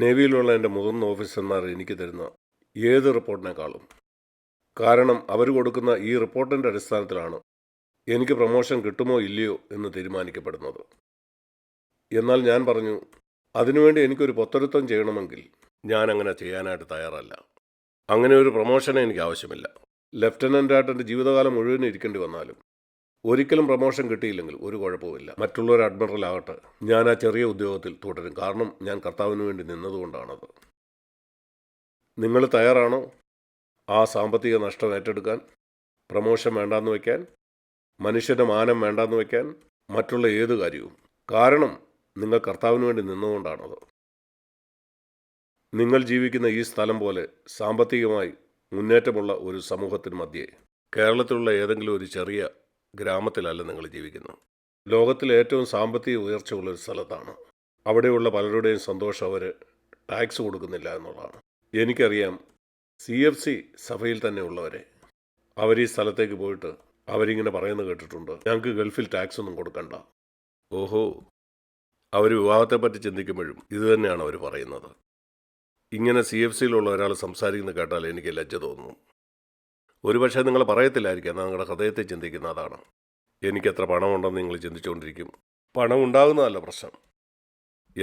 നേവിയിലുള്ള എന്റെ മുതിർന്ന ഓഫീസർമാർ എനിക്ക് തരുന്ന ഏത് റിപ്പോർട്ടിനേക്കാളും. കാരണം അവർ കൊടുക്കുന്ന ഈ റിപ്പോർട്ടിന്റെ അടിസ്ഥാനത്തിലാണ് എനിക്ക് പ്രൊമോഷൻ കിട്ടുമോ ഇല്ലയോ എന്ന് തീരുമാനിക്കപ്പെടുന്നത്. എന്നാൽ ഞാൻ പറഞ്ഞു അതിനുവേണ്ടി എനിക്കൊരു പൊത്തരുത്തം ചെയ്യണമെങ്കിൽ ഞാൻ അങ്ങനെ ചെയ്യാനായിട്ട് തയ്യാറല്ല. അങ്ങനെ ഒരു പ്രൊമോഷനെ എനിക്ക് ആവശ്യമില്ല. ലെഫ്റ്റനന്റായിട്ട് എന്റെ ജീവിതകാലം മുഴുവൻ ഇരിക്കേണ്ടി വന്നാലും ഒരിക്കലും പ്രമോഷൻ കിട്ടിയില്ലെങ്കിൽ ഒരു കുഴപ്പമില്ല മറ്റുള്ളവർ അഡ്മിറൽ ആകട്ടെ ഞാൻ ആ ചെറിയ ഉദ്യോഗത്തിൽ തുടരും. കാരണം ഞാൻ കർത്താവിന് വേണ്ടി നിന്നതുകൊണ്ടാണത്. നിങ്ങൾ തയ്യാറാണോ? ആ സാമ്പത്തിക നഷ്ടം ഏറ്റെടുക്കാൻ പ്രമോഷൻ വേണ്ടാന്ന് വയ്ക്കാൻ മനുഷ്യന്റെ മാനം വേണ്ടാന്ന് വയ്ക്കാൻ മറ്റുള്ള ഏത് കാര്യവും. കാരണം നിങ്ങൾ കർത്താവിന് വേണ്ടി നിന്നുകൊണ്ടാണത് നിങ്ങൾ ജീവിക്കുന്ന ഈ സ്ഥലം പോലെ സാമ്പത്തികമായി മുന്നേറ്റമുള്ള ഒരു സമൂഹത്തിന് മധ്യേ കേരളത്തിലുള്ള ഏതെങ്കിലും ഒരു ചെറിയ ഗ്രാമത്തിലല്ല നിങ്ങൾ ജീവിക്കുന്നത്. ലോകത്തിലെ ഏറ്റവും സാമ്പത്തിക ഉയർച്ചയുള്ള ഒരു സ്ഥലത്താണ്. അവിടെയുള്ള പലരുടെയും സന്തോഷം അവർ ടാക്സ് കൊടുക്കുന്നില്ല എന്നുള്ളതാണ്. എനിക്കറിയാം സി എഫ് സി സഭയിൽ തന്നെ ഉള്ളവരെ. അവർ ഈ സ്ഥലത്തേക്ക് പോയിട്ട് അവരിങ്ങനെ പറയുന്നത് കേട്ടിട്ടുണ്ട്. ഞങ്ങൾക്ക് ഗൾഫിൽ ടാക്സ് ഒന്നും കൊടുക്കണ്ട. ഓഹോ. അവർ വിവാഹത്തെപ്പറ്റി ചിന്തിക്കുമ്പോഴും ഇത് തന്നെയാണ് അവർ പറയുന്നത്. ഇങ്ങനെ സി എഫ് സിയിലുള്ള ഒരാൾ സംസാരിക്കുന്നത് കേട്ടാൽ എനിക്ക് ലജ്ജ തോന്നുന്നു ഒരുപക്ഷെ നിങ്ങൾ പറയത്തില്ലായിരിക്കാം നിങ്ങളുടെ ഹൃദയത്തെ ചിന്തിക്കുന്ന അതാണ്. എനിക്ക് എത്ര പണമുണ്ടെന്ന് നിങ്ങൾ ചിന്തിച്ചുകൊണ്ടിരിക്കും. പണം ഉണ്ടാകുന്നതല്ല പ്രശ്നം.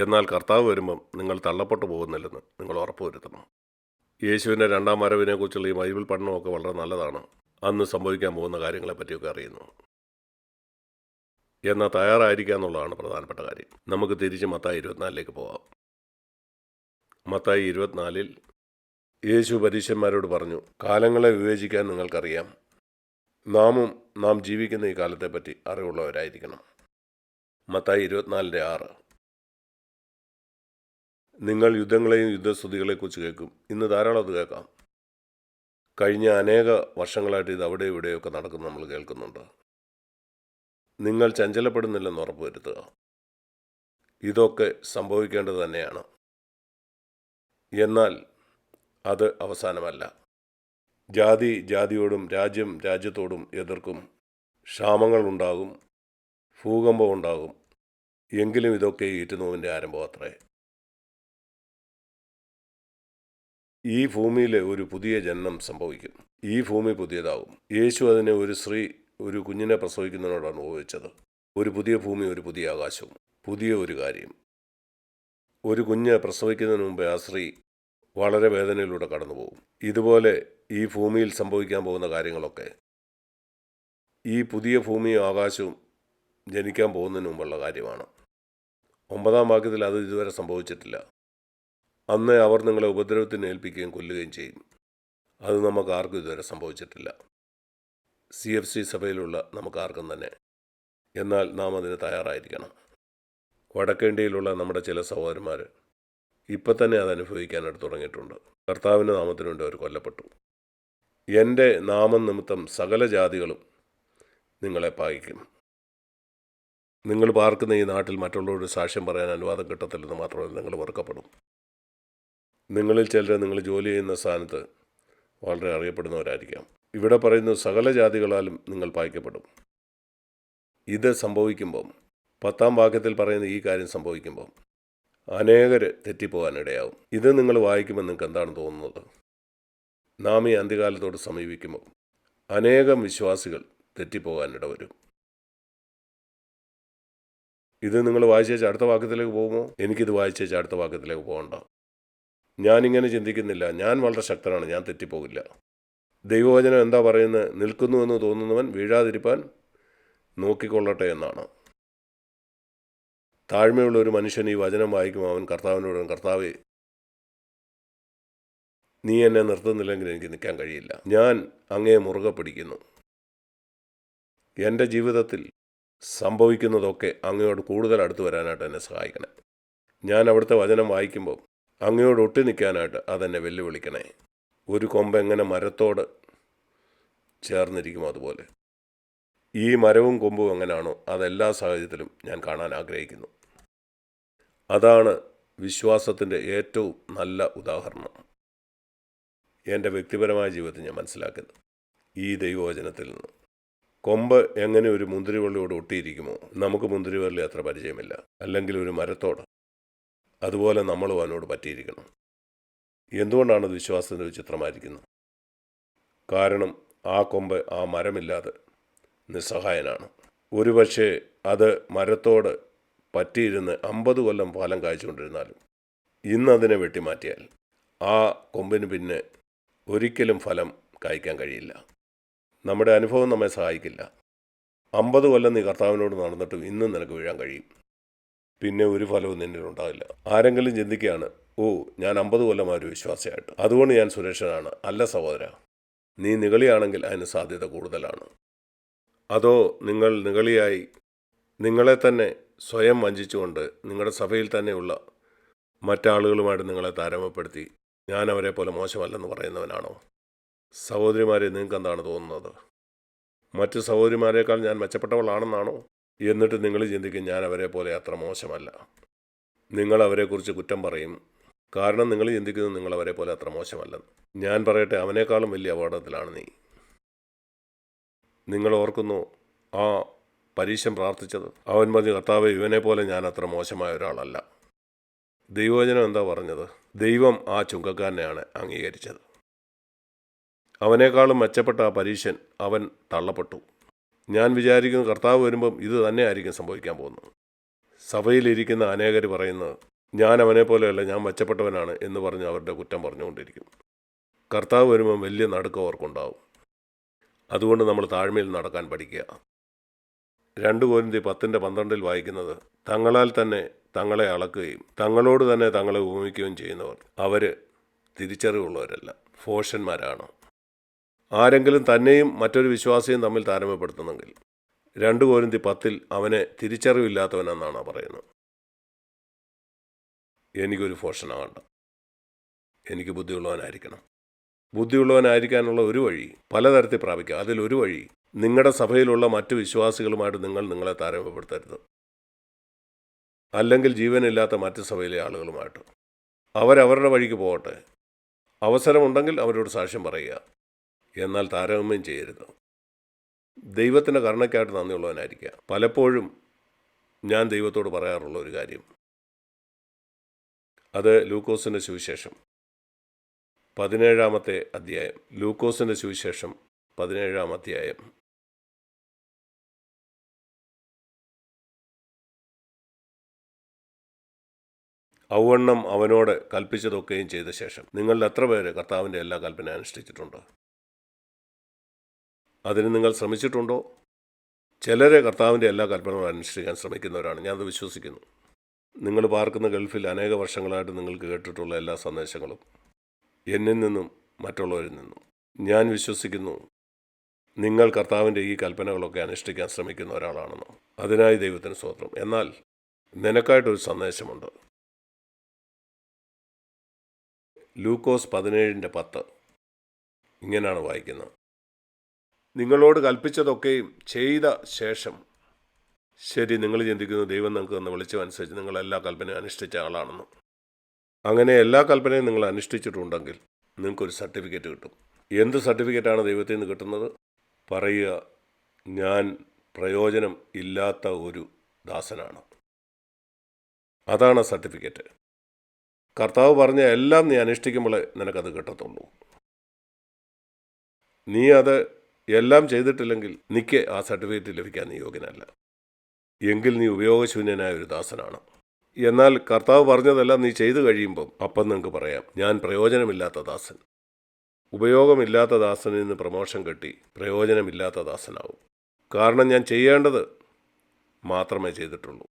എന്നാൽ കർത്താവ് വരുമ്പം നിങ്ങൾ തള്ളപ്പെട്ടു പോകുന്നില്ലെന്ന് നിങ്ങൾ ഉറപ്പുവരുത്തണം യേശുവിന്റെ രണ്ടാം വരവിനെക്കുറിച്ചുള്ള ഈ ബൈബിൾ പഠനമൊക്കെ വളരെ നല്ലതാണ്. അന്ന് സംഭവിക്കാൻ പോകുന്ന കാര്യങ്ങളെപ്പറ്റിയൊക്കെ അറിയുന്നു. എന്നാൽ തയ്യാറായിരിക്കുക എന്നുള്ളതാണ് പ്രധാനപ്പെട്ട കാര്യം. നമുക്ക് തിരിച്ച് മത്തായി ഇരുപത്തിനാലിലേക്ക് പോവാം. മത്തായി ഇരുപത്തിനാലിൽ യേശു പരീശന്മാരോട് പറഞ്ഞു കാലങ്ങളെ വിവേചിക്കാൻ നിങ്ങൾക്കറിയാം. നാമും നാം ജീവിക്കുന്ന ഈ കാലത്തെപ്പറ്റി അറിവുള്ളവരായിരിക്കണം. മത്തായി ഇരുപത്തിനാലിന്റെ ആറ്. നിങ്ങൾ യുദ്ധങ്ങളെയും യുദ്ധസ്തുതികളെക്കുറിച്ച് കേൾക്കും. ഇന്ന് ധാരാളം അത് കേൾക്കാം. കഴിഞ്ഞ അനേക വർഷങ്ങളായിട്ട് ഇത് അവിടെ ഇവിടെയൊക്കെ നടക്കുന്ന നമ്മൾ കേൾക്കുന്നുണ്ട്. നിങ്ങൾ ചഞ്ചലപ്പെടുന്നില്ലെന്ന് ഉറപ്പുവരുത്തുക ഇതൊക്കെ സംഭവിക്കേണ്ടത് തന്നെയാണ്. എന്നാൽ അത് അവസാനമല്ല. ജാതി ജാതിയോടും രാജ്യം രാജ്യത്തോടും എതിർക്കും. ക്ഷാമങ്ങളുണ്ടാകും. ഭൂകമ്പം ഉണ്ടാകും എങ്കിലും ഇതൊക്കെ ഈറ്റുനോവിന്റെ ആരംഭം അത്രേ. ഈ ഭൂമിയിൽ ഒരു പുതിയ ജനനം സംഭവിക്കും. ഈ ഭൂമി പുതിയതാകും യേശു അതിനെ ഒരു സ്ത്രീ ഒരു കുഞ്ഞിനെ പ്രസവിക്കുന്നതിനോടാണ് ഉപയോഗിച്ചത് ഒരു പുതിയ ഭൂമി ഒരു പുതിയ ആകാശവും. പുതിയ ഒരു കാര്യം. ഒരു കുഞ്ഞ് പ്രസവിക്കുന്നതിന് മുമ്പേ ആ സ്ത്രീ വളരെ വേദനയിലൂടെ കടന്നുപോകും. ഇതുപോലെ ഈ ഭൂമിയിൽ സംഭവിക്കാൻ പോകുന്ന കാര്യങ്ങളൊക്കെ ഈ പുതിയ ഭൂമിയും ആകാശവും ജനിക്കാൻ പോകുന്നതിന് മുമ്പുള്ള കാര്യമാണ്. ഒമ്പതാം വാക്യത്തിൽ അത് ഇതുവരെ സംഭവിച്ചിട്ടില്ല. അന്ന് അവർ നിങ്ങളെ ഉപദ്രവത്തിന് ഏൽപ്പിക്കുകയും കൊല്ലുകയും ചെയ്യും. അത് നമുക്ക് ആർക്കും ഇതുവരെ സംഭവിച്ചിട്ടില്ല. സി എഫ് സി സഭയിലുള്ള നമുക്ക് ആർക്കും തന്നെ. എന്നാൽ നാം അതിന് തയ്യാറായിരിക്കണം. വടക്കേണ്ടിയിലുള്ള നമ്മുടെ ചില സഹോദരന്മാർ ഇപ്പം തന്നെ അത് അനുഭവിക്കാനായിട്ട് തുടങ്ങിയിട്ടുണ്ട്. കർത്താവിന്റെ നാമത്തിന് വേണ്ടി അവർ കൊല്ലപ്പെട്ടു. എന്റെ നാമം നിമിത്തം സകല ജാതികളും നിങ്ങളെ പായിക്കും നിങ്ങൾ പാർക്കുന്ന ഈ നാട്ടിൽ മറ്റുള്ളവരുടെ സാക്ഷ്യം പറയാൻ അനുവാദം കിട്ടത്തില്ലെന്ന് മാത്രമല്ല നിങ്ങൾ വെറുക്കപ്പെടും. നിങ്ങളിൽ ചിലർ നിങ്ങൾ ജോലി ചെയ്യുന്ന സ്ഥാനത്ത് വളരെ അറിയപ്പെടുന്നവരായിരിക്കാം. ഇവിടെ പറയുന്ന സകല ജാതികളാലും നിങ്ങൾ പായിക്കപ്പെടും. ഇത് സംഭവിക്കുമ്പം പത്താം വാക്യത്തിൽ പറയുന്ന ഈ കാര്യം സംഭവിക്കുമ്പം അനേകർ തെറ്റിപ്പോകാനിടയാവും. ഇത് നിങ്ങൾ വായിക്കുമ്പോൾ നിങ്ങൾക്ക് എന്താണ് തോന്നുന്നത്? നാം ഈ അന്ത്യകാലത്തോട് സമീപിക്കുമ്പോൾ അനേകം വിശ്വാസികൾ തെറ്റിപ്പോകാനിട വരും. ഇത് നിങ്ങൾ വായിച്ചേച്ച് അടുത്ത വാക്യത്തിലേക്ക് പോകുമോ? എനിക്കിത് വായിച്ചേച്ച് അടുത്ത വാക്യത്തിലേക്ക് പോകണ്ട. ഞാനിങ്ങനെ ചിന്തിക്കുന്നില്ല. ഞാൻ വളരെ ശക്തനാണ്. ഞാൻ തെറ്റിപ്പോകില്ല. ദൈവവചനം എന്താ പറയുന്നത്? നിൽക്കുന്നുവെന്ന് തോന്നുന്നവൻ വീഴാതിരിപ്പാൻ നോക്കിക്കൊള്ളട്ടെ എന്നാണ്. താഴ്മയുള്ള ഒരു മനുഷ്യൻ ഈ വചനം വായിക്കും അവൻ കർത്താവിനോട് കർത്താവേ നീ എന്നെ നിർത്തുന്നില്ലെങ്കിൽ എനിക്ക് നിൽക്കാൻ കഴിയില്ല. ഞാൻ അങ്ങേ മുറുകെ പിടിക്കുന്നു. എന്റെ ജീവിതത്തിൽ സംഭവിക്കുന്നതൊക്കെ അങ്ങയോട് കൂടുതൽ അടുത്ത് വരാനായിട്ട് എന്നെ സഹായിക്കണേ. ഞാൻ അവിടുത്തെ വചനം വായിക്കുമ്പോൾ അങ്ങയോട് ഒട്ടി നിൽക്കാനായിട്ട് അതെന്നെ വെല്ലുവിളിക്കണേ. ഒരു കൊമ്പ് എങ്ങനെ മരത്തോട് ചേർന്നിരിക്കുമോ അതുപോലെ. ഈ മരവും കൊമ്പും എങ്ങനെയാണോ അതെല്ലാ സാഹചര്യത്തിലും ഞാൻ കാണാൻ ആഗ്രഹിക്കുന്നു. അതാണ് വിശ്വാസത്തിന്റെ ഏറ്റവും നല്ല ഉദാഹരണം. എന്റെ വ്യക്തിപരമായ ജീവിതത്തിൽ ഞാൻ മനസ്സിലാക്കുന്നു ഈ ദൈവവചനത്തിൽ നിന്ന്. കൊമ്പ് എങ്ങനെ ഒരു മുന്തിരിവള്ളിയോട് ഒട്ടിയിരിക്കുമോ? നമുക്ക് മുന്തിരിവള്ളി അത്ര പരിചയമില്ല. അല്ലെങ്കിൽ ഒരു മരത്തോട്. അതുപോലെ നമ്മളും അവനോട് പറ്റിയിരിക്കണം. എന്തുകൊണ്ടാണ് വിശ്വാസത്തിന്റെ ഒരു ചിത്രമായിരിക്കുന്നത്? കാരണം ആ കൊമ്പ് ആ മരമില്ലാതെ നിസ്സഹായനാണ്. ഒരുപക്ഷെ അത് മരത്തോട് പറ്റിയിരുന്ന് അമ്പത് കൊല്ലം ഫലം കായ്ച്ചുകൊണ്ടിരുന്നാലും ഇന്നതിനെ വെട്ടിമാറ്റിയാൽ ആ കൊമ്പിന് പിന്നെ ഒരിക്കലും ഫലം കായ്ക്കാൻ കഴിയില്ല. നമ്മുടെ അനുഭവം നമ്മെ സഹായിക്കില്ല. അമ്പത് കൊല്ലം നീ കർത്താവിനോട് നടന്നിട്ടും ഇന്നും നിനക്ക് വീഴാൻ കഴിയും. പിന്നെ ഒരു ഫലവും നിന്നിൽ ഉണ്ടാകില്ല ആരെങ്കിലും ചിന്തിക്കുകയാണ് ഓ ഞാൻ അമ്പത് കൊല്ലം ഒരു വിശ്വാസിയായിട്ട്. അതുകൊണ്ട് ഞാൻ സുരക്ഷനാണ് അല്ല സഹോദര നീ നികളിയാണെങ്കിൽ അതിന് സാധ്യത കൂടുതലാണ്. അതോ നിങ്ങൾ നികളിയായി നിങ്ങളെ തന്നെ സ്വയം വഞ്ചിച്ചുകൊണ്ട് നിങ്ങളുടെ സഭയിൽ തന്നെയുള്ള മറ്റാളുകളുമായിട്ട് നിങ്ങളെ താരമപ്പെടുത്തി ഞാൻ അവരെ പോലെ മോശമല്ലെന്ന് പറയുന്നവനാണോ? സഹോദരിമാരെ നിങ്ങൾക്ക് എന്താണ് തോന്നുന്നത്? മറ്റ് സഹോദരിമാരെക്കാൾ ഞാൻ മെച്ചപ്പെട്ടവളാണെന്നാണോ? എന്നിട്ട് നിങ്ങൾ ചിന്തിക്കും ഞാൻ അവരെ പോലെ അത്ര മോശമല്ല. നിങ്ങൾ അവരെക്കുറിച്ച് കുറ്റം പറയും. കാരണം നിങ്ങൾ ചിന്തിക്കുന്നത് നിങ്ങൾ അവരെ പോലെ അത്ര മോശമല്ലെന്ന് ഞാൻ പറയട്ടെ അവനേക്കാളും വലിയ അപകടത്തിലാണ് നീ. നിങ്ങൾ ഓർക്കുന്നു ആ പരീക്ഷം പ്രാർത്ഥിച്ചത്. അവൻ പറഞ്ഞു കർത്താവ് ഇവനെ പോലെ ഞാൻ അത്ര മോശമായ ഒരാളല്ല. ദൈവവചനം എന്താ പറഞ്ഞത്? ദൈവം ആ ചുങ്കക്കാരനെയാണ് അംഗീകരിച്ചത്. അവനേക്കാളും മെച്ചപ്പെട്ട ആ പരീക്ഷൻ അവൻ തള്ളപ്പെട്ടു. ഞാൻ വിചാരിക്കുന്നു കർത്താവ് വരുമ്പം ഇത് തന്നെയായിരിക്കും സംഭവിക്കാൻ പോകുന്നത്. സഭയിലിരിക്കുന്ന അനേകർ പറയുന്നത് ഞാൻ അവനെ പോലെയല്ല ഞാൻ മെച്ചപ്പെട്ടവനാണ് എന്ന് പറഞ്ഞ് അവരുടെ കുറ്റം പറഞ്ഞുകൊണ്ടിരിക്കും. കർത്താവ് വരുമ്പം വലിയ നടുക്കം അവർക്കുണ്ടാവും. അതുകൊണ്ട് നമ്മൾ താഴ്മയിൽ നടക്കാൻ പഠിക്കുക. രണ്ട് കോരിന്തി പത്തിന്റെ പന്ത്രണ്ടിൽ വായിക്കുന്നത് തങ്ങളാൽ തന്നെ തങ്ങളെ അളക്കുകയും തങ്ങളോട് തന്നെ തങ്ങളെ ഉപമിക്കുകയും ചെയ്യുന്നവർ. അവർ തിരിച്ചറിവുള്ളവരല്ല. ഫോഷന്മാരാണ്. ആരെങ്കിലും തന്നെയും മറ്റൊരു വിശ്വാസിയും തമ്മിൽ താരതമ്യപ്പെടുത്തുന്നെങ്കിൽ രണ്ട് കോരിന്തി പത്തിൽ അവനെ തിരിച്ചറിവില്ലാത്തവനെന്നാണ് പറയുന്നത്. എനിക്കൊരു ഫോഷനാകണ്ട എനിക്ക് ബുദ്ധിയുള്ളവനായിരിക്കണം. ബുദ്ധിയുള്ളവനായിരിക്കാനുള്ള ഒരു വഴി പലതരത്തിൽ പ്രാപിക്കുക അതിലൊരു വഴി നിങ്ങളുടെ സഭയിലുള്ള മറ്റ് വിശ്വാസികളുമായിട്ട് നിങ്ങൾ നിങ്ങളെ താരതമ്യപ്പെടുത്തരുത്. അല്ലെങ്കിൽ ജീവനില്ലാത്ത മറ്റ് സഭയിലെ ആളുകളുമായിട്ട്. അവരവരുടെ വഴിക്ക് പോകട്ടെ. അവസരമുണ്ടെങ്കിൽ അവരോട് സാക്ഷ്യം പറയുക. എന്നാൽ താരതമ്യം ചെയ്യരുത്. ദൈവത്തിന്റെ കരുണയ്ക്കായിട്ട് നന്ദിയുള്ളവനായിരിക്കുക. പലപ്പോഴും ഞാൻ ദൈവത്തോട് പറയാറുള്ള ഒരു കാര്യം. അത് ലൂക്കോസിന്റെ സുവിശേഷം പതിനേഴാമത്തെ അധ്യായം. ലൂക്കോസിന്റെ സുവിശേഷം പതിനേഴാം അധ്യായം. ഔവണ്ണം അവനോട് കൽപ്പിച്ചതൊക്കെയും ചെയ്ത ശേഷം നിങ്ങളിൽ എത്ര പേര് കർത്താവിന്റെ എല്ലാ കൽപ്പന അനുഷ്ഠിച്ചിട്ടുണ്ട്? അതിന് നിങ്ങൾ ശ്രമിച്ചിട്ടുണ്ടോ? ചിലരെ കർത്താവിന്റെ എല്ലാ കൽപ്പനകളും അനുഷ്ഠിക്കാൻ ശ്രമിക്കുന്നവരാണ്. ഞാനത് വിശ്വസിക്കുന്നു. നിങ്ങൾ പാർക്കുന്ന ഗൾഫിൽ അനേക വർഷങ്ങളായിട്ട് നിങ്ങൾക്ക് കേട്ടിട്ടുള്ള എല്ലാ സന്ദേശങ്ങളും എന്നിൽ നിന്നും മറ്റുള്ളവരിൽ നിന്നും. ഞാൻ വിശ്വസിക്കുന്നു നിങ്ങൾ കർത്താവിന്റെ ഈ കൽപ്പനകളൊക്കെ അനുഷ്ഠിക്കാൻ ശ്രമിക്കുന്ന ഒരാളാണെന്നോ. അതിനായി ദൈവത്തിന് സ്വത്രം എന്നാൽ നിനക്കായിട്ടൊരു സന്ദേശമുണ്ട്. ലൂക്കോസ് പതിനേഴിന്റെ പത്ത്. ഇങ്ങനെയാണ് വായിക്കുന്നത്. നിങ്ങളോട് കൽപ്പിച്ചതൊക്കെയും ചെയ്ത ശേഷം. ശരി നിങ്ങൾ ചിന്തിക്കുന്ന ദൈവം നിങ്ങൾക്ക് തന്ന വിളിച്ചതനുസരിച്ച് നിങ്ങൾ എല്ലാ കൽപ്പനയും അനുഷ്ഠിച്ച ആളാണെന്ന്. അങ്ങനെ എല്ലാ കൽപ്പനയും നിങ്ങൾ അനുഷ്ഠിച്ചിട്ടുണ്ടെങ്കിൽ നിങ്ങൾക്കൊരു സർട്ടിഫിക്കറ്റ് കിട്ടും. എന്ത് സർട്ടിഫിക്കറ്റാണ് ദൈവത്തിൽ നിന്ന് കിട്ടുന്നത്? പറയുക ഞാൻ പ്രയോജനം ഇല്ലാത്ത ഒരു ദാസനാണ്. അതാണ് സർട്ടിഫിക്കറ്റ്. കർത്താവ് പറഞ്ഞ എല്ലാം നീ അനുഷ്ഠിക്കുമ്പോൾ നിനക്കത് കിട്ടത്തുള്ളൂ. നീ അത് എല്ലാം ചെയ്തിട്ടില്ലെങ്കിൽ നിക്ക് ആ സർട്ടിഫിക്കറ്റ് ലഭിക്കാൻ നീ യോഗ്യനല്ല. എങ്കിൽ നീ ഉപയോഗശൂന്യനായ ഒരു ദാസനാണ്. എന്നാൽ കർത്താവ് പറഞ്ഞതെല്ലാം നീ ചെയ്തു കഴിയുമ്പം അപ്പം നിങ്ങൾക്ക് പറയാം ഞാൻ പ്രയോജനമില്ലാത്ത ദാസൻ. ഉപയോഗമില്ലാത്ത ദാസനിൽ നിന്ന് പ്രമോഷൻ കിട്ടി പ്രയോജനമില്ലാത്ത ദാസനാവും. കാരണം ഞാൻ ചെയ്യേണ്ടത് മാത്രമേ ചെയ്തിട്ടുള്ളൂ.